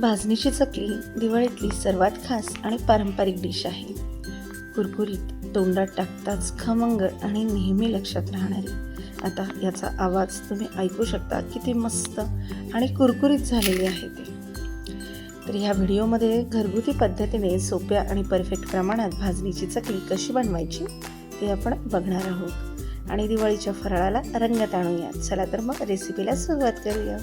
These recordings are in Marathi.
भाजणीची चकली दिवाळीतली सर्वात खास आणि पारंपरिक डिश आहे. कुरकुरीत तोंडात टाकताच खमंग आणि नेहमी लक्षात राहणारी. आता याचा आवाज तुम्ही ऐकू शकता किती मस्त आणि कुरकुरीत झालेली आहे ते. तर ह्या व्हिडिओमध्ये घरगुती पद्धतीने सोप्या आणि परफेक्ट प्रमाणात भाजणीची चकली कशी बनवायची ते आपण बघणार आहोत. आणि दिवाळीच्या फराळाला रंगत आणूया. चला तर मग रेसिपीला सुरुवात करूया.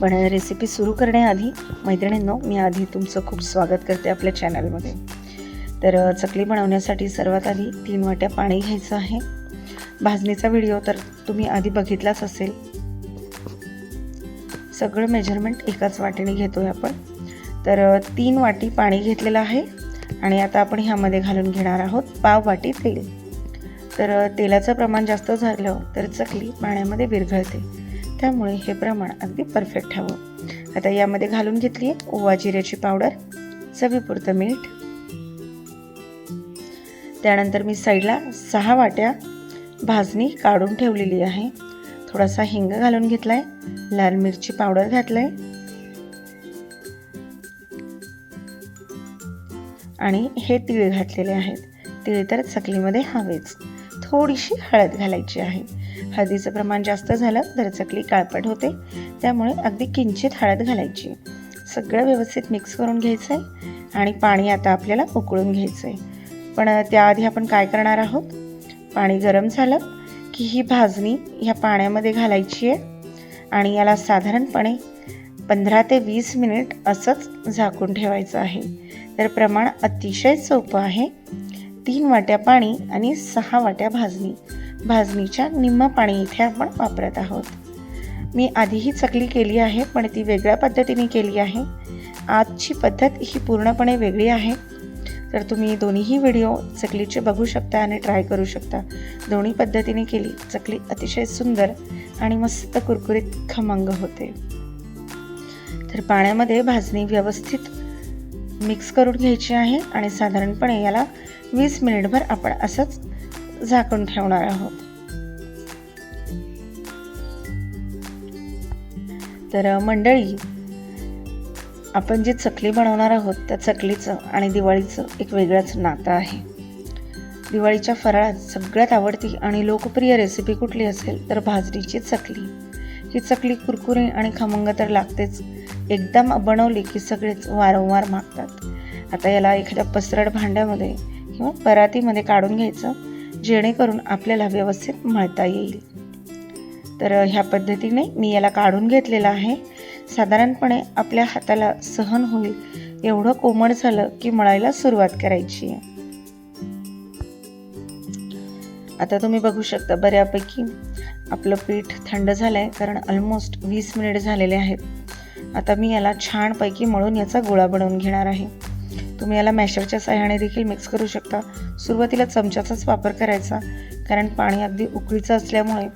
पण रेसिपी सुरू करण्याआधी मैत्रिणींनो मी आधी तुमचं खूप स्वागत करते आपल्या चॅनलमध्ये तर चकली बनवण्यासाठी सर्वात आधी तीन वाट्या पाणी घ्यायचं आहे. भाजणीचा व्हिडिओ तर तुम्ही आधी बघितलाच असेल. सगळं मेजरमेंट एकाच वाटीने घेतोय आपण. तर तीन वाटी पाणी घेतलेलं आहे आणि आता आपण ह्यामध्ये घालून घेणार आहोत पाव वाटी तेल. तर तेलाचं प्रमाण जास्त झालं तर चकली पाण्यामध्ये विरघळते. त्यामुळे हे प्रमाण अगदी परफेक्ट हवं आता यामध्ये घालून घेतली आहे ओवा जिऱ्याची पावडर चवीपुरतं मीठ. त्यानंतर मी साईडला सहा वाट्या भाजणी काढून ठेवलेली आहे. थोडासा हिंग घालून घेतला आहे लाल मिरची पावडर घातलं आहे आणि हे तिळ घातलेले आहेत. तिळ तर चकलीमध्ये हवेच. थोडीशी हळद घालायची आहे. हळदीचं प्रमाण जास्त झालं तर चकली काळपट होते त्यामुळे अगदी किंचित हळद घालायची. सगळं व्यवस्थित मिक्स करून घ्यायचं आहे आणि पाणी आता आपल्याला उकळून घ्यायचं आहे पण त्याआधी आपण काय करणार आहोत? पाणी गरम झालं की ही भाजणी ह्या पाण्यामध्ये घालायची आहे आणि याला साधारणपणे पंधरा ते वीस मिनिट असंच झाकून ठेवायचं आहे. तर प्रमाण अतिशय सोपं आहे. तीन वाट्या पाणी आणि सहा वाट्या भाजणी. भाजणीच्या निम्म पाणी इथे आपण वापरत आहोत. मी आधीही चकली केली आहे पण ती वेगळ्या पद्धतीने केली आहे. आजची पद्धत ही पूर्णपणे वेगळी आहे. तर तुम्ही दोन्हीही व्हिडिओ चकलीचे बघू शकता आणि ट्राय करू शकता. दोन्ही पद्धतीने केली. चकली अतिशय सुंदर आणि मस्त कुरकुरीत खमंग होते. तर पाण्यामध्ये भाजणी व्यवस्थित मिक्स करून घ्यायची आहे आणि साधारणपणे याला वीस मिनिटभर आपण असंच झाकून ठेवणार आहोत. तर मंडळी आपण जी चकली बनवणार आहोत त्या चकलीचं आणि दिवाळीचं एक वेगळंच नातं आहे. दिवाळीच्या फराळात सगळ्यात आवडती आणि लोकप्रिय रेसिपी कुठली असेल तर भाजणीची चकली. ही चकली कुरकुरी आणि खमंग तर लागतेच एकदा बनवली की सगळेच वारंवार मागतात. आता याला एखाद्या पसरट भांड्यामध्ये किंवा परातीमध्ये काढून घ्यायचं जेणेकरून आपल्याला व्यवस्थित मळता येईल. तर ह्या पद्धतीने मी याला काढून घेतलेलं आहे. साधारणपणे आपल्या हाताला सहन होईल एवढं कोमट झालं की मळायला सुरुवात करायची. आहे आता तुम्ही बघू शकता बऱ्यापैकी आपलं पीठ थंड झालं आहे कारण ऑलमोस्ट वीस मिनिट झालेले आहेत. आता मी याला छानपैकी मळून याचा गोळा बनवून घेणार आहे. तुम्ही याला मॅशरच्या सहाय्याने देखील मिक्स करू शकता. सुरुवातीला चमच्याचाच वापर करायचा कारण पाणी अगदी उकळीचं असल्यामुळे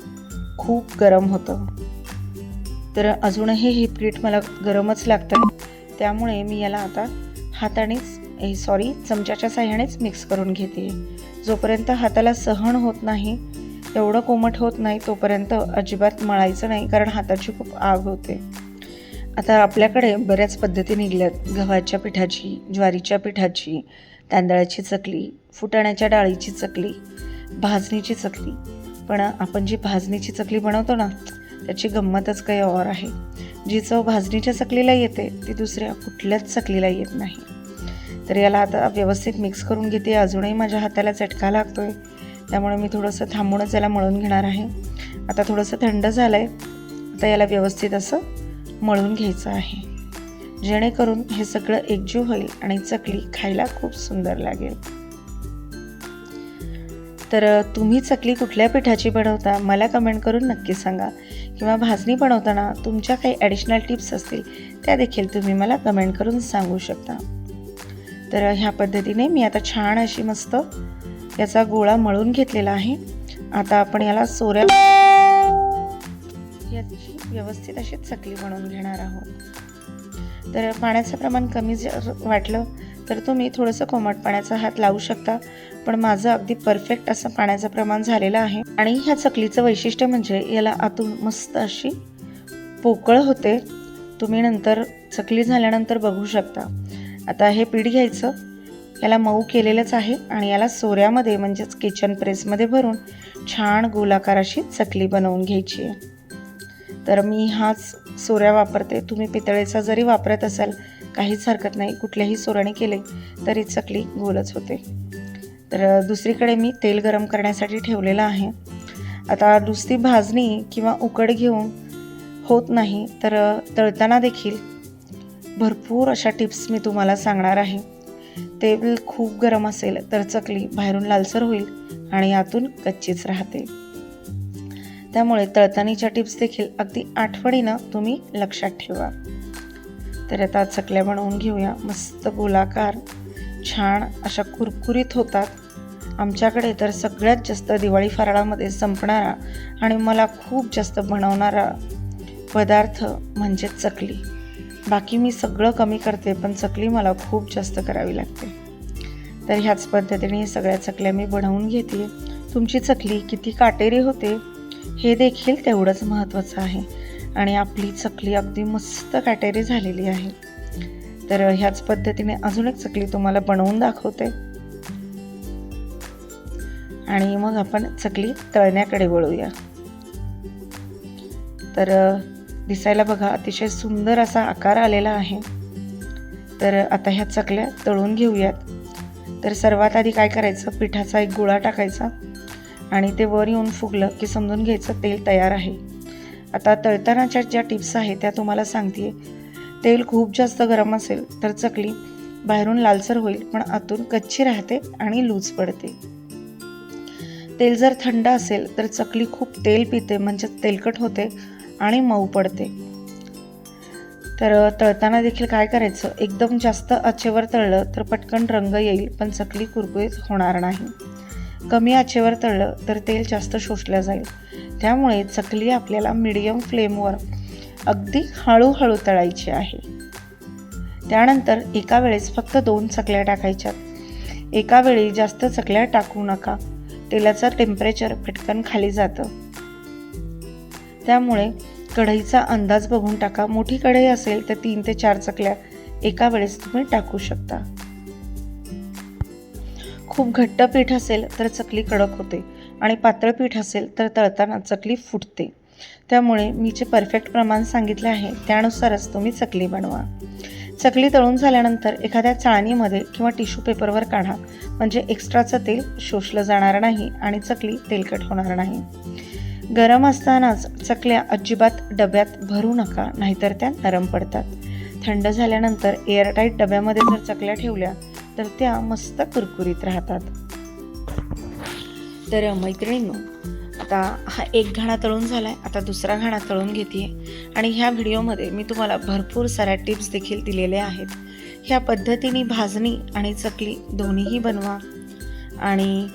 खूप गरम होतं. तर अजूनही हे पीठ मला गरमच लागतं त्यामुळे मी याला आता हातानेच सॉरी चमच्याच्या साह्यानेच मिक्स करून घेते. जोपर्यंत हाताला सहन होत नाही एवढं कोमट होत नाही तोपर्यंत अजिबात मळायचं नाही कारण हाताची खूप आग होते. आता आपल्याकडे बऱ्याच पद्धती निघल्यात. गव्हाच्या पिठाची ज्वारीच्या पिठाची तांदळाची चकली फुटाण्याच्या डाळीची चकली भाजणीची चकली. पण आपण जी भाजणीची चकली बनवतो ना त्याची गंमतच काही और आहे. जी चव भाजणीच्या चकलीला येते ती दुसऱ्या कुठल्याच चकलीला येत नाही. तर याला आता व्यवस्थित मिक्स करून घेते. अजूनही माझ्या हाताला चटका लागतोय. त्यामुळे मी थोडंसं थांबूनच याला मळून घेणार आहे. आता थोडंसं थंड झालं आहे आता याला व्यवस्थित असं मळून घ्यायचं आहे. जेणेकरून हे सगळं एकजीव होईल आणि चकली खायला खूप सुंदर लागेल. तर तुम्ही चकली कुठल्या पिठाची बनवता? मला कमेंट करून नक्की सांगा. किंवा भाजणी बनवताना तुमच्या काही ॲडिशनल टिप्स असतील त्या देखील तुम्ही मला कमेंट करून सांगू शकता. तर ह्या पद्धतीने मी आता छान अशी मस्त याचा गोळा मळून घेतलेला आहे. आता आपण याला सोऱ्या याची व्यवस्थित अशी चकली बनवून घेणार आहोत. तर पाण्याचं प्रमाण कमी जर वाटलं तर तुम्ही थोडंसं कोमट पाण्याचा हात लावू शकता. पण माझं अगदी परफेक्ट असं पाण्याचं प्रमाण झालेलं आहे. आणि ह्या चकलीचं वैशिष्ट्य म्हणजे याला आतून मस्त अशी पोकळ होते. तुम्ही नंतर चकली झाल्यानंतर बघू शकता. आता हे पीठ घ्यायचं. याला मऊ केलेलंच आहे आणि याला सोऱ्यामध्ये म्हणजेच किचन प्रेसमध्ये भरून छान गोलाकार अशी चकली बनवून घ्यायची आहे. तर मी हाच सोऱ्या वापरते. तुम्ही पितळेचा जरी वापरत असाल काहीच हरकत नाही. कुठल्याही सोऱ्याने केले तरी चकली गोलच होते. तर दुसरीकडे मी तेल गरम करण्यासाठी ठेवलेलं आहे. आता नुसती भाजणी किंवा उकड घेऊन होत नाही तर तळताना देखील भरपूर अशा टिप्स मी तुम्हाला सांगणार आहे. तेल खूप गरम असेल तर चकली बाहेरून लालसर होईल आणि आतून कच्चीच राहते. त्यामुळे तळतानीच्या टिप्स देखील अगदी आठवडीनं तुम्ही लक्षात ठेवा. तर आता चकल्या बनवून घेऊया. मस्त गोलाकार छान अशा कुरकुरीत होतात. आमच्याकडे तर सगळ्यात जास्त दिवाळी फराळामध्ये संपणारा आणि मला खूप जास्त बनवणारा पदार्थ म्हणजे चकली. बाकी मी सगळं कमी करते पण चकली मला खूप जास्त करावी लागते. तर ह्याच पद्धतीने सगळ्या चकल्या मी बनवून घेते. तुमची चकली किती काटेरी होते हे देखील तेवढंच महत्त्वाचं आहे. आणि आपली चकली अगदी मस्त काटेरी झालेली आहे. तर ह्याच पद्धतीने अजून एक चकली तुम्हाला बनवून दाखवते. आणि मग आपण चकली तळण्याकडे वळूया. तर दिसायला बघा अतिशय सुंदर असा आकार आलेला आहे. तर आता ह्या चकल्या तळून घेऊयात. तर सर्वात आधी काय करायचं? पिठाचा एक गोळा टाकायचा. आणि ते वर येऊन फुगलं की समजून घ्यायचं तेल तयार आहे. आता तळतानाच्या ज्या टिप्स आहेत त्या तुम्हाला सांगते तेल खूप जास्त गरम असेल तर चकली बाहेरून लालसर होईल पण आतून कच्ची राहते आणि लूज पडते. तेल जर थंड असेल तर चकली खूप तेल पिते म्हणजे तेलकट होते आणि मऊ पडते. तर तळताना देखील काय करायचं? एकदम जास्त आचेवर तळलं तर पटकन रंग येईल पण चकली कुरकुरीत होणार नाही. कमी आचेवर तळलं तर तेल जास्त शोषलं जाईल. त्यामुळे चकली आपल्याला मिडियम फ्लेमवर अगदी हळूहळू तळायची आहे. त्यानंतर एका वेळेस फक्त दोन चकल्या टाकायच्यात. एका वेळी जास्त चकल्या टाकू नका. तेलाचं टेम्परेचर पटकन खाली जातं. त्यामुळे कढईचा अंदाज बघून टाका. मोठी कढई असेल तर तीन ते चार चकल्या एका वेळेस तुम्ही टाकू शकता. खूप घट्ट पीठ असेल तर चकली कडक होते आणि पातळ पीठ असेल तर तळताना चकली फुटते. त्यामुळे मी जे परफेक्ट प्रमाण सांगितले आहे त्यानुसारच तुम्ही चकली बनवा. चकली तळून झाल्यानंतर एखाद्या चाळणीमध्ये किंवा टिश्यू पेपरवर काढा म्हणजे एक्स्ट्राचं तेल शोषलं जाणार नाही आणि चकली तेलकट होणार नाही. गरम असतानाच चकल्या अजिबात डब्यात भरू नका नाहीतर त्या नरम पडतात. थंड झाल्यानंतर एअरटाईट डब्यामध्ये जर चकल्या ठेवल्या तर त्या मस्त कुरकुरीत राहतात. तर मैत्रिणींनो आता हा एक घाणा तळून झाला आहे आता दुसरा घाणा तळून घेते आणि ह्या व्हिडिओमध्ये मी तुम्हाला भरपूर साऱ्या टिप्स देखील दिलेल्या आहेत. ह्या पद्धतीने भाजणी आणि चकली दोन्हीही बनवा. आणि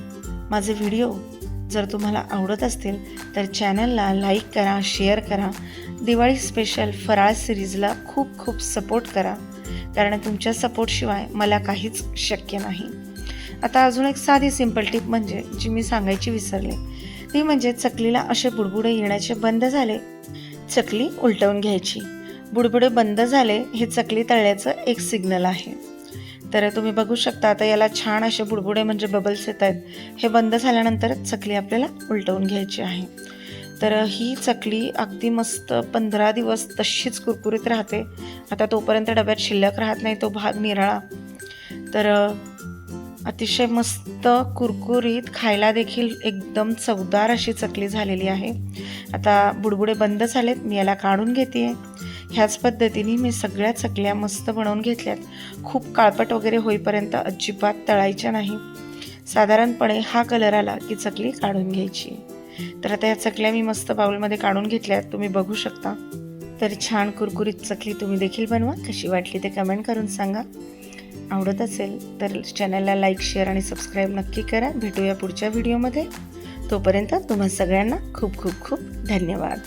माझे व्हिडिओ जर तुम्हाला आवडत असतील तर चॅनलला लाईक करा शेअर करा. दिवाळी स्पेशल फराळ सिरीजला खूप खूप सपोर्ट करा. कारण तुमच्या सपोर्टशिवाय मला काहीच शक्य नाही. आता अजून एक साधी सिंपल टिप म्हणजे जी मी सांगायची विसरले. ती म्हणजे चकलीला असे बुडबुडे येण्याचे बंद झाले चकली उलटवून घ्यायची. बुडबुडे बंद झाले हे चकली तळल्याचं एक सिग्नल आहे. तर तुम्ही बघू शकता आता याला छान असे बुडबुडे म्हणजे बबल्स येत आहेत. हे बंद झाल्यानंतर चकली आपल्याला उलटवून घ्यायची आहे. तर ही चकली अगदी मस्त पंधरा दिवस तशीच कुरकुरीत राहते. आता तोपर्यंत डब्यात शिल्लक राहत नाही तो भाग निराळा. तर अतिशय मस्त कुरकुरीत खायला देखील एकदम चवदार अशी चकली झालेली आहे. आता बुडबुडे बंद झालेत मी याला काढून घेते. ह्याच पद्धतीने मी सगळ्या चकल्या मस्त बनवून घेतल्यात. खूप काळपट वगैरे होईपर्यंत अजिबात तळायच्या नाही. साधारणपणे हा कलर आला की चकली काढून घ्यायची. तर आता या चकल्या मी मस्त बाउलमध्ये काढून घेतल्यात. तुम्ही बघू शकता. तर छान कुरकुरीत चकली तुम्ही देखील बनवा. कशी वाटली ते कमेंट करून सांगा. आवडत असेल तर चॅनलला लाईक शेअर आणि सबस्क्राईब नक्की करा. भेटूया पुढच्या व्हिडिओमध्ये तोपर्यंत तुम्हा सगळ्यांना खूप खूप खूप धन्यवाद.